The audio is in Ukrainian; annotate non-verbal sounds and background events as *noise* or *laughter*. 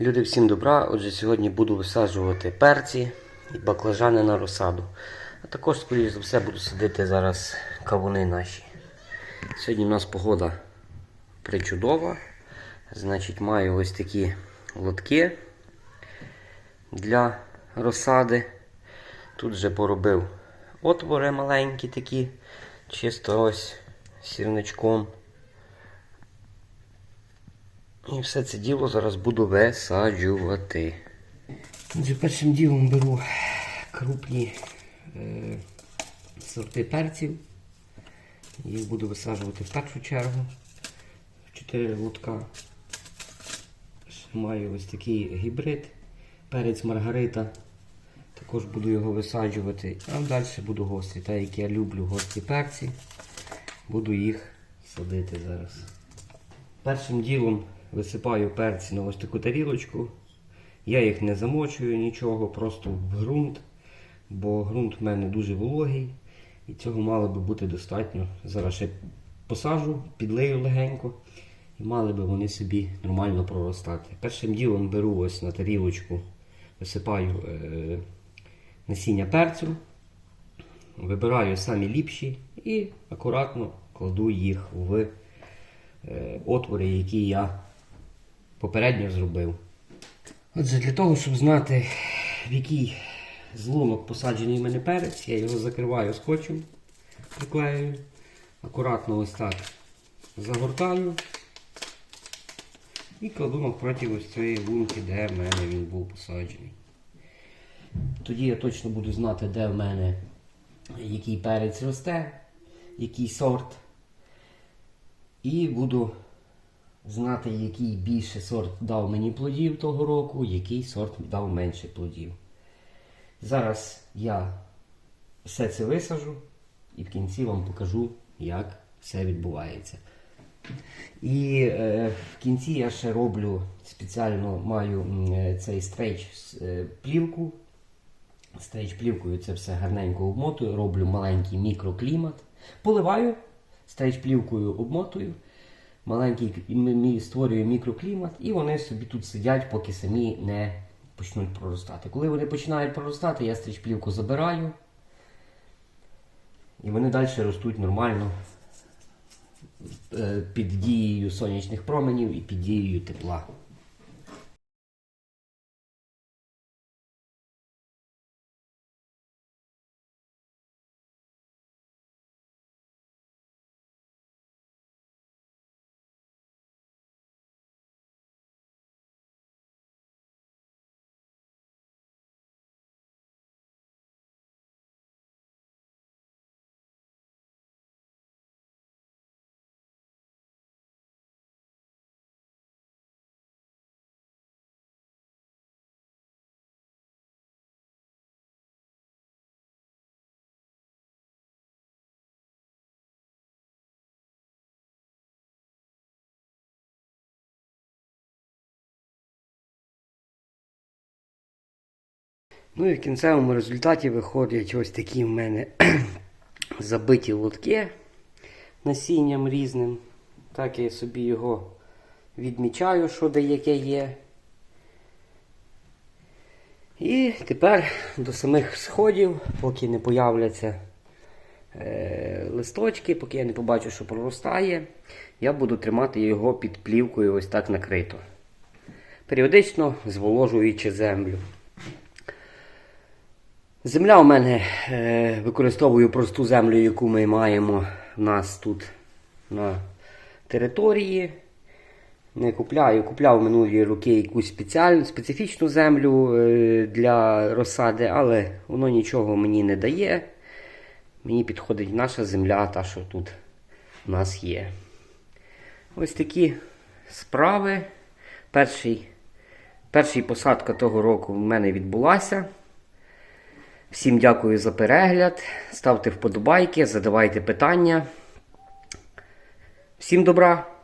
Люди, всім добра. Отже, сьогодні буду висаджувати перці і баклажани на розсаду. А також, скоріш за все, буду садити зараз кавуни наші. Сьогодні у нас погода причудова. Значить, маю ось такі лотки для розсади. Тут вже поробив отвори маленькі такі, чисто ось сірничком. І все це діло зараз буду висаджувати. Отже, першим ділом беру крупні е, сорти перців. Їх буду висаджувати в першу чергу. В 4 лутка. Ще Маю ось такий гібрид. Перець Маргарита. Також буду його висаджувати. А далі буду гострі. Так як я люблю гострі перці, буду їх садити зараз. Першим ділом висипаю перці на ось таку тарілочку. Я їх не замочую нічого, просто в ґрунт, бо ґрунт в мене дуже вологий і цього мало би бути достатньо. Зараз ще посажу, підлию легенько і мали би вони собі нормально проростати. Першим ділом беру ось на тарілочку, висипаю е, насіння перцю, вибираю самі ліпші і акуратно кладу їх в е, отвори, які я попередньо зробив. Отже, для того, щоб знати, в який злунок посаджений в мене перець, я його закриваю скотчем, приклеюю, акуратно ось так загортаю і кладу навпроти ось цієї лунки, де в мене він був посаджений. Тоді я точно буду знати, де в мене який перець росте, який сорт. І буду знати, який більше сорт дав мені плодів того року, який сорт дав менше плодів. Зараз я все це висажу і в кінці вам покажу, як все відбувається. І е, в кінці я ще роблю спеціально маю е, цей стрейч е, плівку. Стрейч плівкою це все гарненько обмотую, роблю маленький мікроклімат. Поливаю, стрейч плівкою обмотую, маленький мі- створює мікроклімат, і вони собі тут сидять, поки самі не почнуть проростати. Коли вони починають проростати, я стрічплівку забираю. І вони далі ростуть нормально е, під дією сонячних променів і під дією тепла. Ну і в кінцевому результаті виходять ось такі в мене *clears throat* забиті лотки насінням різним. Так я собі його відмічаю, що де яке є. І тепер до самих сходів, поки не появляться е, листочки, поки я не побачу, що проростає, я буду тримати його під плівкою ось так накрито. Періодично зволожуючи землю. Земля у мене е, використовую просту землю, яку ми маємо в нас тут на території. Не купляю, купляв минулі роки якусь спеціальну, специфічну землю е, для розсади, але воно нічого мені не дає. Мені підходить наша земля, та що тут у нас є. Ось такі справи. Перший, перший посадка того року в мене відбулася. Всім дякую за перегляд. Ставте вподобайки, задавайте питання. Всім добра!